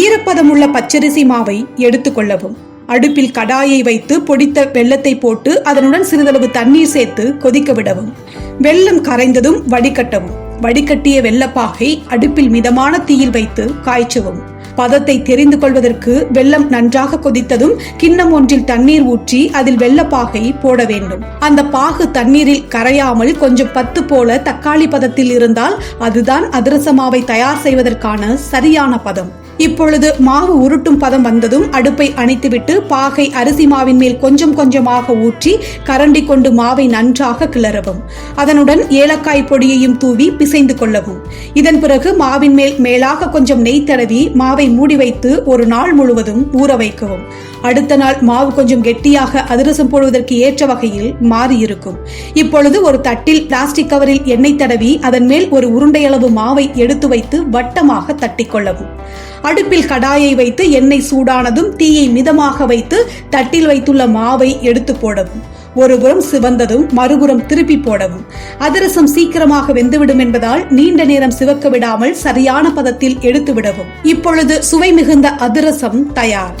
ஈரப்பதமுள்ள பச்சரிசி மாவை எடுத்துக்கொள்ளவும் அடுப்பில் கடாயை வைத்து பொடித்த வெள்ளத்தை போட்டு அதனுடன் சிறிதளவு தண்ணீர் சேர்த்து கொதிக்க விடவும். வெல்லம் கரைந்ததும் வடிகட்டவும். வடிகட்டிய வெள்ளப்பாகை அடுப்பில் மிதமான தீயில் வைத்து காய்ச்சவும். பதத்தை தெரிந்து கொள்வதற்கு வெல்லம் நன்றாக கொதித்ததும் கிண்ணம் ஒன்றில் தண்ணீர் ஊற்றி அதில் வெள்ளப்பாகை போட வேண்டும். அந்த பாகு தண்ணீரில் கரையாமல் கொஞ்சம் பத்து போல தக்காளி பதத்தில் இருந்தால் அதுதான் அதிரச மாவை தயார் செய்வதற்கான சரியான பதம். இப்பொழுது மாவு உருட்டும் பதம் வந்ததும் அடுப்பை அணைத்துவிட்டு பாகை அரிசி மாவின் மேல் கொஞ்சம் கொஞ்சமாக ஊற்றி கரண்டி கொண்டு மாவை நன்றாக கிளறவும். அதனுடன் ஏலக்காய் பொடியையும் தூவி பிசைந்து கொள்ளவும். இதன் பிறகு மாவின் மேல் மேலாக கொஞ்சம் நெய் தடவி மாவை மூடி வைத்து ஒரு நாள் முழுவதும் ஊற வைக்கவும். அடுத்த நாள் மாவு கொஞ்சம் கெட்டியாக அதிரசம் போடுவதற்கு ஏற்ற வகையில் மாறியிருக்கும். இப்பொழுது ஒரு தட்டில் பிளாஸ்டிக் கவரில் எண்ணெய் தடவி அதன் மேல் ஒரு உருண்டையளவு மாவை எடுத்து வைத்து வட்டமாக தட்டிக்கொள்ளவும் அடுப்பில் கடாயை வைத்து எண்ணெய் சூடானதும் தீயை மிதமாக வைத்து தட்டில் வைத்துள்ள மாவை எடுத்து போடவும். ஒருபுறம் சிவந்ததும் மறுபுறம் திருப்பி போடவும். அதிரசம் சீக்கிரமாக வெந்துவிடும் என்பதால் நீண்ட நேரம் சிவக்க விடாமல் சரியான பதத்தில் எடுத்து விடவும். இப்பொழுது சுவை மிகுந்த அதிரசம் தயார்.